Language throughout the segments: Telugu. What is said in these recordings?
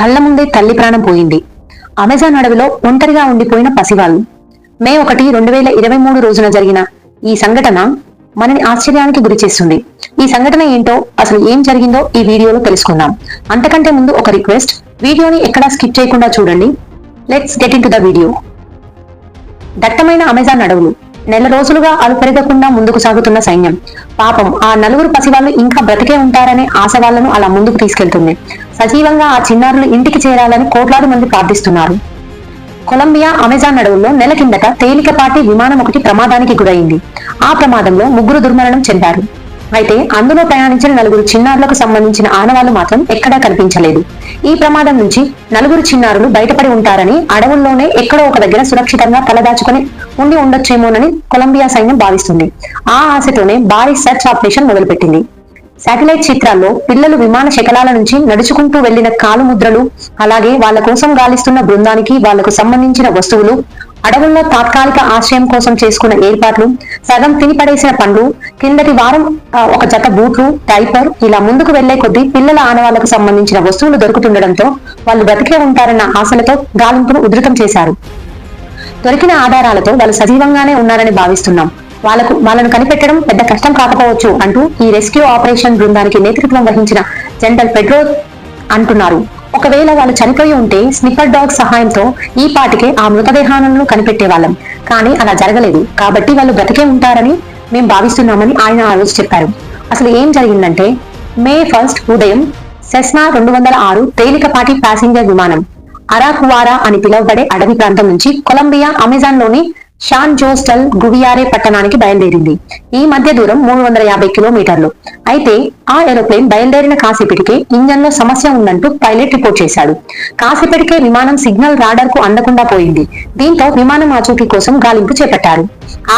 కళ్ళ ముందే తల్లి ప్రాణం పోయింది. అమెజాన్ అడవిలో ఒంటరిగా ఉండిపోయిన పసివాళ్ళు. మే ఒకటి రెండు వేల ఇరవై మూడు రోజున జరిగిన ఈ సంఘటన మనని ఆశ్చర్యానికి గురి చేస్తుంది. ఈ సంఘటన ఏంటో అసలు ఏం జరిగిందో ఈ వీడియోలో తెలుసుకుందాం. అంతకంటే ముందు ఒక రిక్వెస్ట్ వీడియోని ఎక్కడా స్కిప్ చేయకుండా చూడండి. Let's get into the video దట్టమైన అమెజాన్ అడవులు నెల రోజులుగా అలుపెరగకుండా ముందుకు సాగుతున్న సైన్యం. పాపం ఆ నలుగురు పసివాళ్ళు ఇంకా బ్రతికే ఉంటారనే ఆశ వాళ్ళను అలా ముందుకు తీసుకెళ్తుంది. సజీవంగా ఆ చిన్నారులు ఇంటికి చేరాలని కోట్లాది మంది ప్రార్థిస్తున్నారు. కొలంబియా అమెజాన్ అడవుల్లో నెల కిందట తేలికపాటి విమానం ఒకటి ప్రమాదానికి గురైంది. ఆ ప్రమాదంలో ముగ్గురు దుర్మరణం చెందారు. అయితే అందులో ప్రయాణించిన నలుగురు చిన్నారులకు సంబంధించిన ఆనవాళ్ళు మాత్రం ఎక్కడా కనిపించలేదు. ఈ ప్రమాదం నుంచి నలుగురు చిన్నారులు బయటపడి ఉంటారని అడవుల్లోనే ఎక్కడో ఒక దగ్గర సురక్షితంగా తలదాచుకుని ఉండి ఉండొచ్చేమోనని కొలంబియా సైన్యం భావిస్తుంది. ఆ ఆశతోనే భారీ సెర్చ్ ఆపరేషన్ మొదలుపెట్టింది. శాటిలైట్ చిత్రాల్లో పిల్లలు విమాన శకలాల నుంచి నడుచుకుంటూ వెళ్ళిన కాలు ముద్రలు అలాగే వాళ్ళ కోసం గాలిస్తున్న బృందానికి వాళ్ళకు సంబంధించిన వస్తువులు అడవుల్లో తాత్కాలిక ఆశ్రయం కోసం చేసుకున్న ఏర్పాట్లు సగం తిని పడేసిన పండ్లు కిందటి వారం ఒక జత బూట్లు డైపర్ ఇలా ముందుకు వెళ్ళే కొద్దీ పిల్లల ఆనవాళ్ళకు సంబంధించిన వస్తువులు దొరుకుతుండడంతో వాళ్ళు బ్రతికే ఉంటారన్న ఆశలతో గాలింపును ఉధృతం చేశారు. దొరికిన ఆధారాలతో వాళ్ళు సజీవంగానే ఉన్నారని భావిస్తున్నాం. వాళ్ళకు వాళ్ళను కనిపెట్టడం పెద్ద కష్టం కాకపోవచ్చు అంటూ ఈ రెస్క్యూ ఆపరేషన్ బృందానికి నేతృత్వం వహించిన జనరల్ పెడ్రో అంటున్నారు. ఒకవేళ వాళ్ళు చనిపోయి ఉంటే స్నిప్పర్ డాగ్ సహాయంతో ఈ పాటికే ఆ మృతదేహాలను కనిపెట్టే వాళ్ళం కానీ అలా జరగలేదు. కాబట్టి వాళ్ళు బ్రతికే ఉంటారని మేము భావిస్తున్నామని ఆయన ఆ రోజు చెప్పారు. అసలు ఏం జరిగిందంటే మే ఫస్ట్ ఉదయం సెస్నా రెండు వందల ఆరు తేలికపాటి ప్యాసింజర్ విమానం అరాకువారా అని పిలువబడే అడవి ప్రాంతం నుంచి కొలంబియా అమెజాన్లోని షాన్ జోస్టల్ గువియారే పట్టణానికి బయలుదేరింది. ఈ మధ్య దూరం మూడు వందల యాభై కిలోమీటర్లు. అయితే ఆ ఏరోప్లేన్ బయలుదేరిన కాసేపటికే ఇంజన్లో సమస్య ఉందంటూ పైలట్ రిపోర్ట్ చేశాడు. కాసేపటికే విమానం సిగ్నల్ రాడర్కు అందకుండా పోయింది. దీంతో విమానం ఆచూకీ కోసం గాలింపు చేపట్టారు.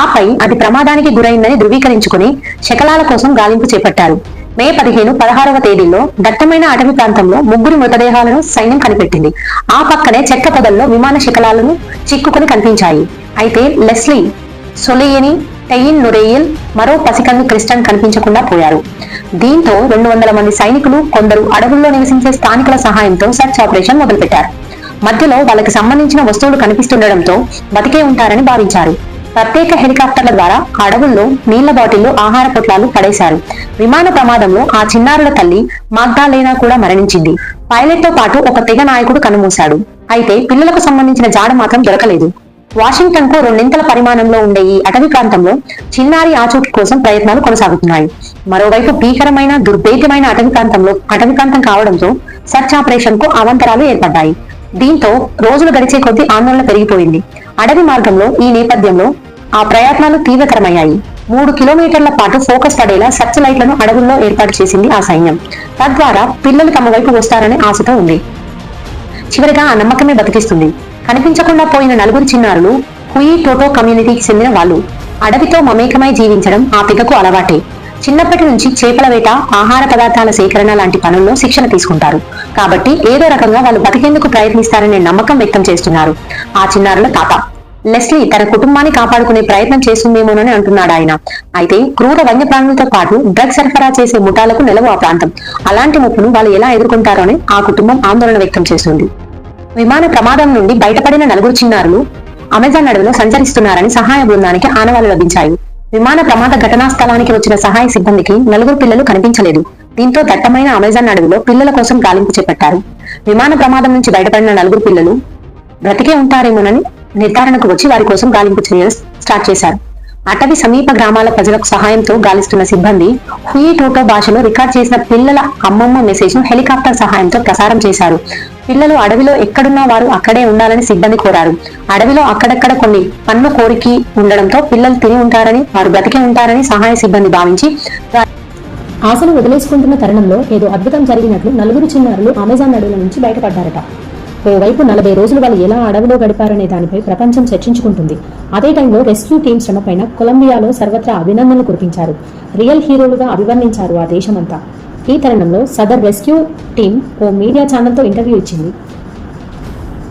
ఆపై అది ప్రమాదానికి గురైందని ధృవీకరించుకుని శకలాల కోసం గాలింపు చేపట్టారు. మే పదిహేను పదహారవ తేదీలో దట్టమైన అటవీ ప్రాంతంలో ముగ్గురు మృతదేహాలను సైన్యం కనిపెట్టింది. ఆ పక్కనే చెక్క పొదల్లో విమాన శకలాలను చిక్కుకొని కనిపించాయి. అయితే లెస్లీ సొలియని టెయిన్ నురేయిల్ మరో పసికందు క్రిస్టన్ కనిపించకుండా పోయారు. దీంతో రెండు వందల మంది సైనికులు కొందరు అడవుల్లో నివసించే స్థానికుల సహాయంతో సర్చ్ ఆపరేషన్ మొదలుపెట్టారు. మధ్యలో వాళ్ళకి సంబంధించిన వస్తువులు కనిపిస్తుండడంతో బతికే ఉంటారని భావించారు. ప్రత్యేక హెలికాప్టర్ల ద్వారా అడవుల్లో నీళ్ళ బాటిళ్ళు ఆహార పొట్లాలు పడేశారు. విమాన ప్రమాదంలో ఆ చిన్నారుల తల్లి మాగ్దాలేనా కూడా మరణించింది. పైలట్తో పాటు ఒక తెగ నాయకుడు కనుమూశాడు అయితే పిల్లలకు సంబంధించిన జాడ మాత్రం దొరకలేదు. వాషింగ్టన్కు రెండింతల పరిమాణంలో ఉండే ఈ అటవీ ప్రాంతంలో చిన్నారి ఆచూకీ కోసం ప్రయత్నాలు కొనసాగుతున్నాయి. మరోవైపు భీకరమైన దుర్భేద్యమైన అటవీ ప్రాంతంలో అటవీ ప్రాంతం కావడంతో సెర్చ్ ఆపరేషన్కు అవంతరాలు ఏర్పడ్డాయి. దీంతో రోజులు గడిచే కొద్దీ ఆందోళన పెరిగిపోయింది. అడవి మార్గంలో ఈ నేపథ్యంలో ఆ ప్రయత్నాలు తీవ్రతరమయ్యాయి. మూడు కిలోమీటర్ల పాటు ఫోకస్ పడేలా సెర్చ్ లైట్లను అడవుల్లో ఏర్పాటు చేసింది ఆ సైన్యం. తద్వారా పిల్లలు తమ వైపు వస్తారనే ఆశతో ఉంది. చివరిగా ఆ నమ్మకమే బతికిస్తుంది. కనిపించకుండా పోయిన నలుగురు చిన్నారులు హుయి టోటో కమ్యూనిటీకి చెందిన వాళ్ళు. అడవితో మమేకమై జీవించడం ఆ పిగకు అలవాటే. చిన్నప్పటి నుంచి చేపల వేట ఆహార పదార్థాల సేకరణ లాంటి పనుల్లో శిక్షణ తీసుకుంటారు. కాబట్టి ఏదో రకంగా వాళ్ళు బతికేందుకు ప్రయత్నిస్తారనే నమ్మకం వ్యక్తం చేస్తున్నారు ఆ చిన్నారుల తాత. లెస్లీ తన కుటుంబాన్ని కాపాడుకునే ప్రయత్నం చేస్తుందేమోనని అంటున్నాడు ఆయన. అయితే క్రూర వన్యప్రాణులతో పాటు డ్రగ్ సరఫరా చేసే ముఠాలకు నిలవు ఆ ప్రాంతం. అలాంటి ముప్పును వాళ్ళు ఎలా ఎదుర్కొంటారో అని ఆ కుటుంబం ఆందోళన వ్యక్తం చేస్తుంది. విమాన ప్రమాదం నుండి బయటపడిన నలుగురు చిన్నారులు అమెజాన్ అడవిలో సంచరిస్తున్నారని సహాయ బృందానికి ఆనవాళ్ళు లభించాయి. విమాన ప్రమాద ఘటనా స్థలానికి వచ్చిన సహాయ సిబ్బందికి నలుగురు పిల్లలు కనిపించలేదు. దీంతో దట్టమైన అమెజాన్ అడవిలో పిల్లల కోసం గాలింపు చేపట్టారు. విమాన ప్రమాదం నుంచి బయటపడిన నలుగురు పిల్లలు బ్రతికే ఉంటారేమోనని నిర్ధారణకు వచ్చి వారి కోసం గాలింపు చేయడం స్టార్ట్ చేశారు. అటవీ సమీప గ్రామాల ప్రజలకు సహాయంతో గాలిస్తున్న సిబ్బంది హుయి టోటో భాషలో రికార్డ్ చేసిన పిల్లల అమ్మమ్మ మెసేజ్ను హెలికాప్టర్ సహాయంతో ప్రసారం చేశారు. పిల్లలు అడవిలో ఎక్కడున్నా వారు అక్కడే ఉండాలని సిబ్బంది కోరారు. అడవిలో అక్కడక్కడ కొన్ని పన్ను కోరిక ఉండడంతో పిల్లలు తిని ఉంటారని వారు బ్రతికి ఉంటారని సహాయ సిబ్బంది భావించి ఆశను వదిలేసుకుంటున్న తరుణంలో ఏదో అద్భుతం జరిగినట్లు నలుగురు చిన్నారులు అమెజాన్ అడవుల నుంచి బయటపడ్డారట. ఓవైపు నలభై రోజులు వాళ్ళు ఎలా అడవిలో గడిపారనే దానిపై ప్రపంచం చర్చించుకుంటుంది. అదే టైంలో రెస్క్యూ టీం శ్రమపైన కొలంబియాలో సర్వత్రా అభినందనలు కురిపించారు. రియల్ హీరోలుగా అభివర్ణించారు ఆ దేశమంతా. ఈ తరుణంలో సదర్ రెస్క్యూ టీం ఓ మీడియా ఛానల్తో ఇంటర్వ్యూ ఇచ్చింది.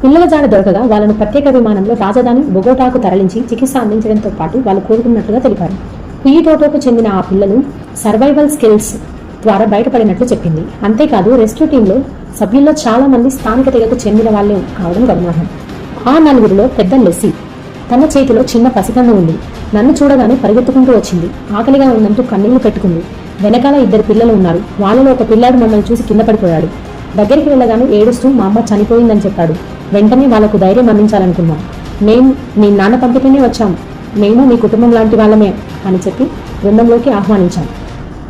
పిల్లల జాడ దొరకగా వాళ్ళను ప్రత్యేక విమానంలో రాజధాని బొగోటాకు తరలించి చికిత్స అందించడంతో పాటు వాళ్ళు కోరుకున్నట్లుగా తెలిపారు. టోటోకు చెందిన ఆ పిల్లలు సర్వైవల్ స్కిల్స్ ద్వారా బయటపడినట్లు చెప్పింది. అంతేకాదు రెస్క్యూ టీంలో సభ్యుల్లో చాలా మంది స్థానిక తెగకు చెందిన వాళ్ళే కావడం గమనార్హం. ఆ నలుగురిలో పెద్ద లెస్సి. తన చేతిలో చిన్న పసికన్ను ఉంది. నన్ను చూడగానే పరిగెత్తుకుంటూ వచ్చింది. ఆకలిగా ఉందంటూ కన్నీళ్ళు పెట్టుకుంది. వెనకాల ఇద్దరు పిల్లలు ఉన్నారు. వాళ్ళలో ఒక పిల్లాడు మమ్మల్ని చూసి కింద పడిపోయాడు. దగ్గరికి వెళ్ళగానే ఏడుస్తూ మా అమ్మ చనిపోయిందని చెప్పాడు. వెంటనే వాళ్ళకు ధైర్యం అందించాలనుకున్నాం. మేము మీ నాన్న పంపితేనే వచ్చాం. మేము మీ కుటుంబం లాంటి వాళ్ళమే అని చెప్పి బృందంలోకి ఆహ్వానించాం.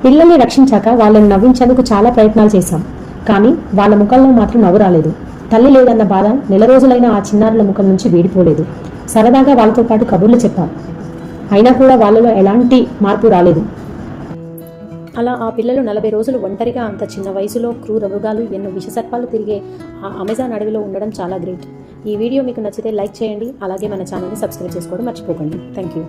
పిల్లల్ని రక్షించాక వాళ్ళని నవ్వించేందుకు చాలా ప్రయత్నాలు చేశాం. కానీ వాళ్ళ ముఖంలో మాత్రం నవ్వు రాలేదు. తల్లి లేదన్న బాధ నెల రోజులైన ఆ చిన్నారుల ముఖం నుంచి వీడిపోలేదు. సరదాగా వాళ్ళతో పాటు కబుర్లు చెప్పాం. అయినా కూడా వాళ్ళలో ఎలాంటి మార్పు రాలేదు. అలా ఆ పిల్లలు నలభై రోజులు ఒంటరిగా అంత చిన్న వయసులో క్రూర మృగాలు ఎన్నో విషసర్పాలు తిరిగే ఆ అమెజాన్ అడవిలో ఉండడం చాలా గ్రేట్. ఈ వీడియో మీకు నచ్చితే లైక్ చేయండి అలాగే మన ఛానల్ని సబ్స్క్రైబ్ చేసుకోవడం మర్చిపోకండి. Thank you